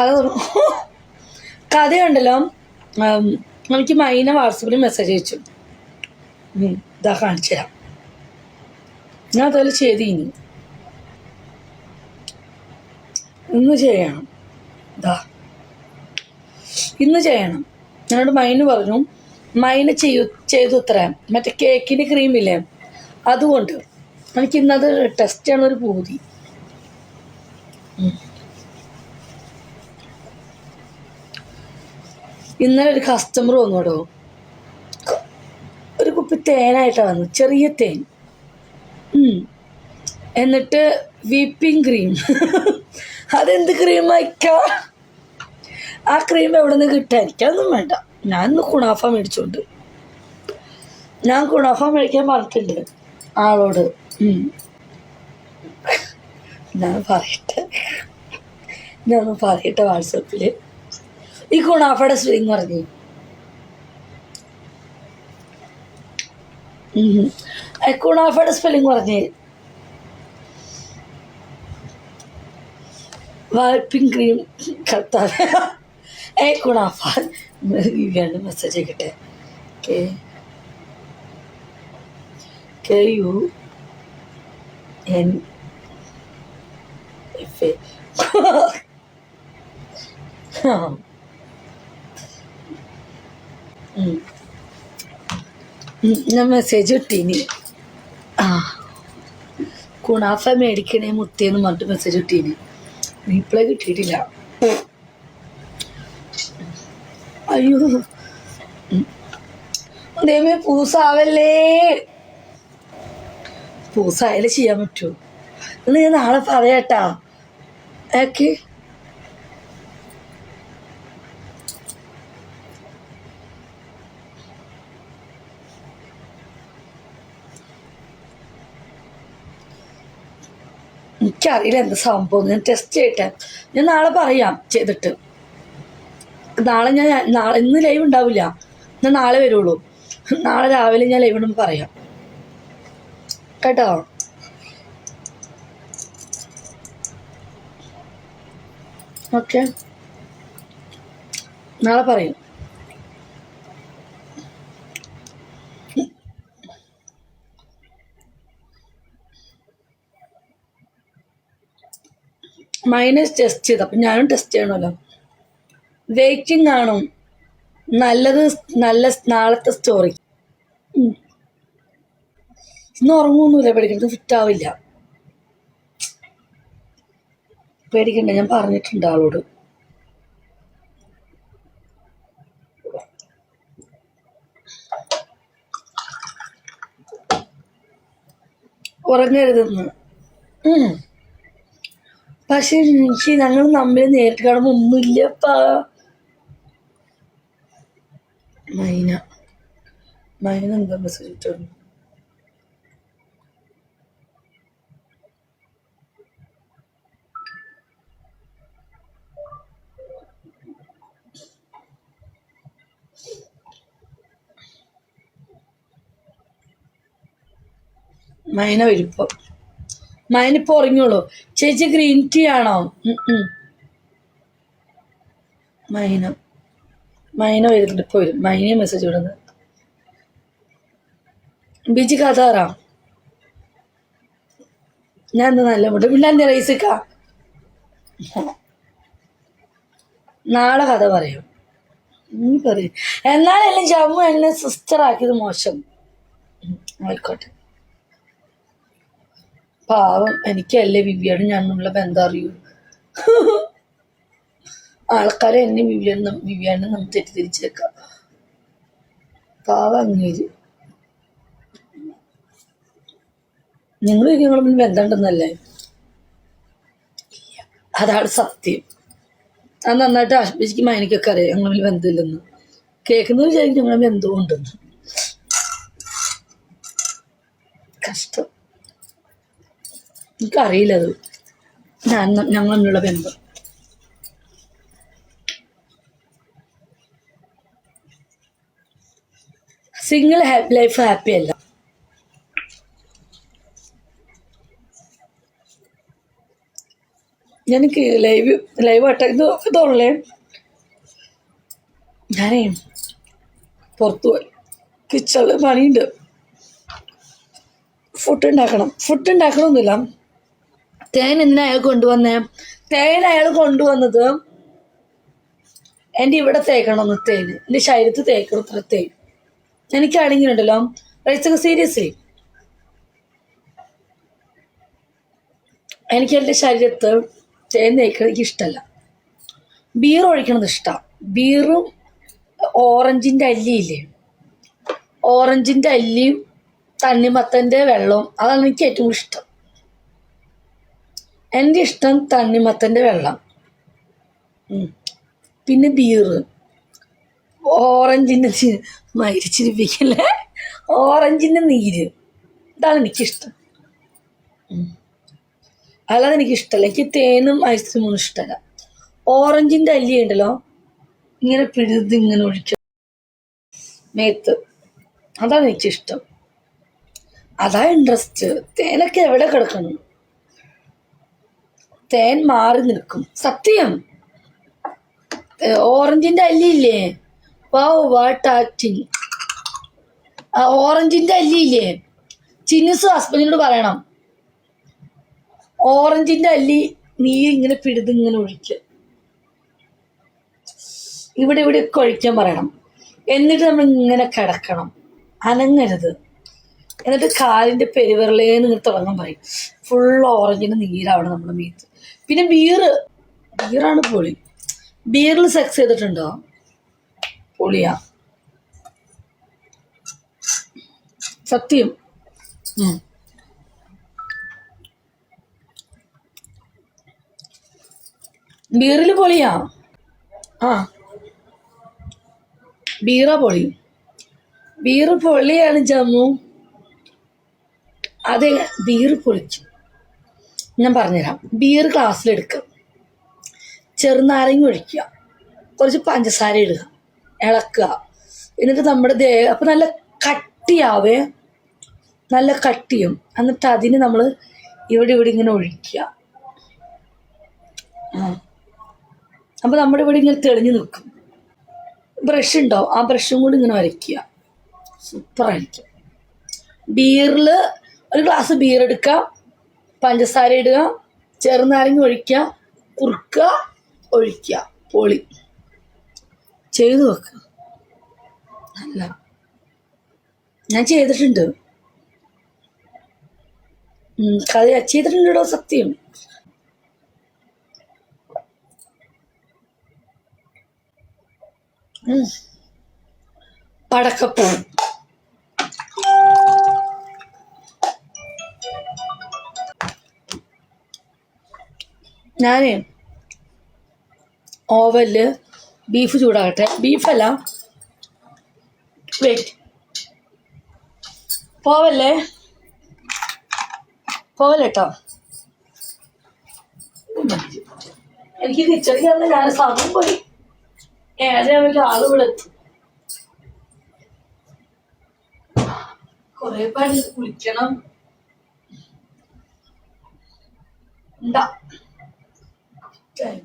കഥ തുടങ്ങും കഥയുണ്ടല്ലോ. എനിക്ക് മൈന വാട്സപ്പിൽ മെസ്സേജ് അയച്ചു. ഇതാ കാണിച്ചു തരാം. ഞാൻ അതുപോലെ ചെയ്ത് ഇനി ഇന്ന് ചെയ്യണം. ഇതാ. ഇന്ന് ചെയ്യണം. ഞങ്ങളുടെ മൈന് പറഞ്ഞു മൈന ചെയ്യൂ ചെയ്തു അത്ര മറ്റേ കേക്കിന്റെ ക്രീമില്ലേ അതുകൊണ്ട്. എനിക്ക് ഇന്നത് ടെസ്റ്റ് ചെയ്യണ ഒരു പൂതി ഇന്നലെ ഒരു കസ്റ്റമർ വന്നു കേട്ടോ ഒരു കുപ്പി തേനായിട്ടാണ് വന്നു ചെറിയ തേൻ. എന്നിട്ട് വിപ്പിംഗ് ക്രീം. അതെന്ത് ക്രീം വയ്ക്കാ ആ ക്രീം എവിടെ നിന്ന് കിട്ടാൻ എനിക്കതൊന്നും വേണ്ട. ഞാൻ ഇന്ന് കുണാഫ മേടിച്ചോണ്ട്. ഞാൻ കുണാഫ മേടിക്കാൻ പറഞ്ഞിട്ടുണ്ട് ആളോട്. ഞാൻ പറയട്ടെ. ഞാൻ പറയട്ടെ വാട്സപ്പിൽ ഈ കുണാഫയുടെ സ്വിങ് പറഞ്ഞു ഉം. ഏ, കുണാഫയുടെ സ്പെല്ലിംഗ് പറഞ്ഞേ വൈപ്പിംഗ് ക്രീം കത്താൻ ഏ kunafa വീണ്ടു message ആയിക്കട്ടെ K K U N F A ഞാൻ മെസ്സേജ് കിട്ടീനി ആ. കുണാഫ മേടിക്കണേ മുത്തിയെന്ന് പറഞ്ഞിട്ട് മെസ്സേജ് കിട്ടീനി റീപ്ലൈ കിട്ടിയിട്ടില്ല. അയ്യോ. അതേമേ പൂസാവല്ലേ? പൂസായാലേ ചെയ്യാൻ പറ്റൂ. നീ നാളെ പറയാട്ടാ. ഏക്ക്? എനിക്കറിയില്ല എന്ത് സംഭവം. ഞാൻ ടെസ്റ്റ് ചെയ്യട്ടെ. ഞാൻ നാളെ പറയാം ചെയ്തിട്ട്. നാളെ ഞാൻ നാളെ ഇന്ന് ലൈവ് ഉണ്ടാവില്ല. ഞാൻ നാളെ വരുള്ളൂ. നാളെ രാവിലെ ഞാൻ ലൈവ് ഉണ്ടെന്ന് പറയാം. കേട്ടോ? ഓക്കെ നാളെ പറയും. മൈനസ് ടെസ്റ്റ് ചെയ്ത്. അപ്പം ഞാനും ടെസ്റ്റ് ചെയ്യണമല്ലോ. വെയിറ്റിംഗ് ആണോ നല്ലത് നല്ല നാളത്തെ സ്റ്റോറി ഇന്ന് ഉറങ്ങുമൊന്നുമില്ല പേടിക്കുന്നത് ഫിറ്റ് ആവില്ല. പേടിക്കണ്ട ഞാൻ പറഞ്ഞിട്ടുണ്ട് ആളോട്. ഉറങ്ങരുതെന്ന്. പക്ഷെ എനിക്ക് ഞങ്ങൾ തമ്മിൽ നേരിട്ട് കാണുമ്പോൾ ഒന്നുമില്ലപ്പാ. മൈന. മൈന എന്താ മെസ്സേജ് ഇട്ടു മൈന വരുമ്പോ മൈന ഉറങ്ങിയുള്ളൂ ഉറങ്ങിയോളൂ. ചേച്ചി ഗ്രീൻ ടീ ആണോ. മൈന മൈന വരുന്നുണ്ട്. ഇപ്പൊ വരും. മൈനയും മെസ്സേജ് വിടുന്നത് ബിജി കഥാറാ ഞാൻ എന്താ നല്ല മുട്ട് എന്താ റൈസിക്ക നാളെ കഥ പറയും. പറയും. എന്നാലെല്ലാം ജമ്മു എന്നെ സിസ്റ്റർ ആക്കിയത് മോശം. ആയിക്കോട്ടെ. പാവം എനിക്കല്ലേ വിവിയാണ് ഞാൻ നമ്മളെ ബന്ധം അറിയൂ? ആൾക്കാരെ എന്നെ വിവിയാണ് വിവിയാണ് നമ്മൾ തെറ്റിദ്ധരിച്ചേക്കാം പാവം അങ്ങേര്. നിങ്ങൾ മുന്നിൽ ബന്ധമുണ്ടെന്നല്ലേ? അതാണ് സത്യം. അത് നന്നായിട്ട് ആശ്വസിക്കും എനിക്കൊക്കെ അറിയാം. ഞങ്ങൾ ബന്ധമില്ലെന്ന്. കേൾക്കുന്നത് വിചാരിക്കും ഞങ്ങളെ ബന്ധമുണ്ടെന്ന്. കഷ്ടം. എനിക്കറിയില്ല അത് ഞങ്ങൾ തമ്മിലുള്ള ബന്ധം. സിംഗിൾ ഹാപ്പി ലൈഫ് ഹാപ്പി അല്ല. എനിക്ക് ലൈവ് ലൈവ് ആട്ടെ ഇത് തോന്നലേ ഞാനേ പുറത്തു പോയി. കിച്ചണിൽ പണിയുണ്ട്. ഫുഡ് ഉണ്ടാക്കണം. ഫുഡ് ഉണ്ടാക്കണമെന്നില്ല തേൻ എന്തിനാ അയാൾ കൊണ്ടുവന്നേ. തേൻ അയാൾ കൊണ്ടുവന്നത് എന്റെ ഇവിടെ തേക്കണം തേക്കണമെന്ന് തേൻ. എന്റെ ശരീരത്തിൽ തേക്കണം ഇത്ര തേൻ. എനിക്കാണെങ്കിൽ ഉണ്ടല്ലോ സീരിയസ് സീരിയസ്ലി എനിക്ക് എന്റെ ശരീരത്ത് തേൻ തേക്കണം ഇഷ്ടമല്ല ബീർ ഒഴിക്കണത് ഇഷ്ടമാണ് ബീറും ഓറഞ്ചിന്റെ അല്ലിയില്ലേ ഓറഞ്ചിന്റെ അല്ലിയും തണ്ണിമത്തന്റെ വെള്ളവും. അതാണ് എനിക്ക് ഏറ്റവും ഇഷ്ടം. എന്റെ ഇഷ്ടം തണ്ണിമത്തന്റെ വെള്ളം. പിന്നെ ബീറ് ഓറഞ്ചിന്റെ മരിച്ചിരിപ്പിക്കല്ലേ? ഓറഞ്ചിന്റെ നീര്. ഇതാണ് എനിക്കിഷ്ടം. അല്ലാതെ എനിക്ക് ഇഷ്ടമല്ല എനിക്ക് തേനും ഐസ്ക്രീമും ഇഷ്ടമല്ല ഓറഞ്ചിന്റെ അല്ലി ഉണ്ടല്ലോ. ഇങ്ങനെ പിഴുത് ഇങ്ങനെ ഒഴിക്കും മേത്ത്. അതാണ് എനിക്കിഷ്ടം. അതാ ഇൻട്രസ്റ്റ് തേനൊക്കെ എവിടെ കിടക്കണം തേൻ മാറി നിൽക്കും. സത്യം. ഓറഞ്ചിന്റെ അല്ലില്ലേ വാവ് വാട്ട് ആ ഓറഞ്ചിന്റെ അല്ലില്ലേ ചിന്നിസ് ഹസ്ബൻഡിനോട് പറയണം. ഓറഞ്ചിന്റെ അല്ലി നീ ഇങ്ങനെ പിടുത് ഇങ്ങനെ ഒഴിക്കുക ഇവിടെ ഇവിടെ ഒക്കെ ഒഴിക്കാൻ പറയണം. എന്നിട്ട് നമ്മൾ ഇങ്ങനെ കിടക്കണം. അനങ്ങരുത്. എന്നിട്ട് കാലിന്റെ പെരുവിരലേന്ന് ഇങ്ങനെ തുടങ്ങാൻ പറയും. ഫുൾ ഓറഞ്ചിന്റെ നീരാവണം നമ്മുടെ മീത്ത്. പിന്നെ ബീറ് ബീറാണ് പൊളി. ബീറിൽ സെക്സ് ചെയ്തിട്ടുണ്ടോ? പൊളിയാ. സത്യം. ബീറിൽ പൊളിയാ? ആ. ബീറ പൊളി. ബീറ് പൊളിയാണ് ജമ്മു. അതെ ബീറ് പൊളിച്ചു. ഞാൻ പറഞ്ഞുതരാം. ബിയർ ഗ്ലാസ്സിലെടുക്കുക ചെറുനാരങ്ങ ഒഴിക്കുക. കുറച്ച് പഞ്ചസാര ഇടുക. ഇളക്കുക. എന്നിട്ട് നമ്മുടെ ദേഹം അപ്പം നല്ല കട്ടിയാവേ. നല്ല കട്ടിയും. എന്നിട്ട് അതിന് നമ്മൾ ഇവിടെ ഇവിടെ ഇങ്ങനെ ഒഴിക്കുക. അപ്പം നമ്മുടെ ഇവിടെ ഇങ്ങനെ തെളിഞ്ഞു നിൽക്കും. ബ്രഷ് ഉണ്ടോ? ആ ബ്രഷും കൂടി ഇങ്ങനെ വരയ്ക്കുക. സൂപ്പറായിരിക്കും ബീറിൽ ഒരു ഗ്ലാസ് ബീർ എടുക്കുക പഞ്ചസാര ഇടുക ചെറുനാരങ്ങ ഒഴിക്കുക കുറുക്കുക ഒഴിക്കുക പൊളി. ചെയ്തു വെക്കുക അല്ല ഞാൻ ചെയ്തിട്ടുണ്ട്. കഥ ചെയ്തിട്ടുണ്ടോ സത്യം. പടക്കപ്പൂ ഞാനേ ഓവനിൽ ബീഫ് ചൂടാകട്ടെ. ബീഫല്ല? വെയിറ്റ് പോവല്ലേ? പോവല്ലേ കേട്ടോ എനിക്ക് കിച്ചടി അന്ന് ഞാൻ സമയം പോയി. ഏഴരയാവുമ്പോൾ ആൾ വിളെത്തും കൊറേ പണി കുളിക്കണം. ഉണ്ടാ. ടൈം